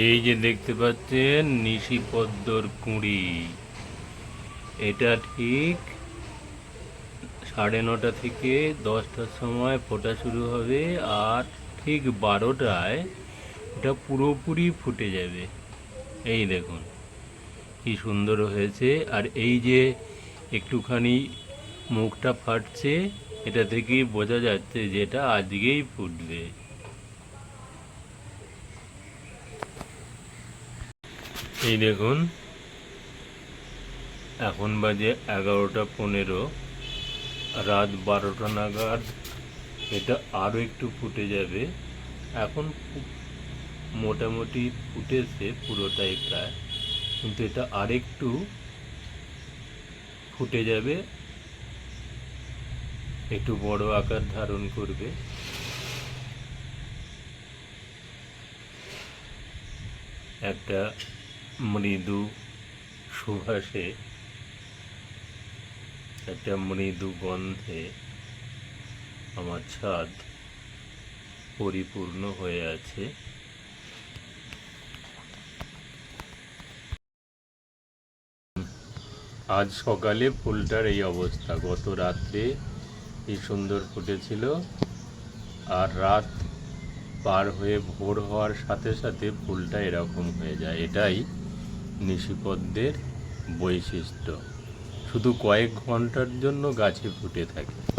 এই যে দেখতে পাচ্ছেন নিশিপদ্মর কুঁড়ি। এটা ঠিক সাড়ে নটা থেকে দশটার সময় ফোটা শুরু হবে আর ঠিক বারোটায় এটা পুরোপুরি ফুটে যাবে। এই দেখুন, কি সুন্দর হয়েছে। আর এই যে একটুখানি মুখটা ফাটছে, এটা থেকেই বোঝা যাচ্ছে যে এটা আজকেই ফুটবে। এই দেখুন, এখন বাজে এগারোটা পনেরো, রাত বারোটা নাগাদ। এটা আরও একটু ফুটে যাবে। এখন মোটামুটি ফুটেছে পুরোটাই প্রায়, কিন্তু এটা আরেকটু ফুটে যাবে। একটু বড় আকার ধারণ করবে। একটা মৃদু সুভাষে, একটা মৃদু গন্ধে আমার ছাদ পরিপূর্ণ হয়ে আছে। আজ সকালে ফুলটার এই অবস্থা। গত রাত্রে এই সুন্দর ফুটেছিল আর রাত পার হয়ে ভোর হওয়ার সাথে সাথে ফুলটা এরকম হয়ে যায়। এটাই নিশিপদ্মের বৈশিষ্ট্য। শুধু কয়েক ঘণ্টার জন্য গাছে ফুটে থাকে।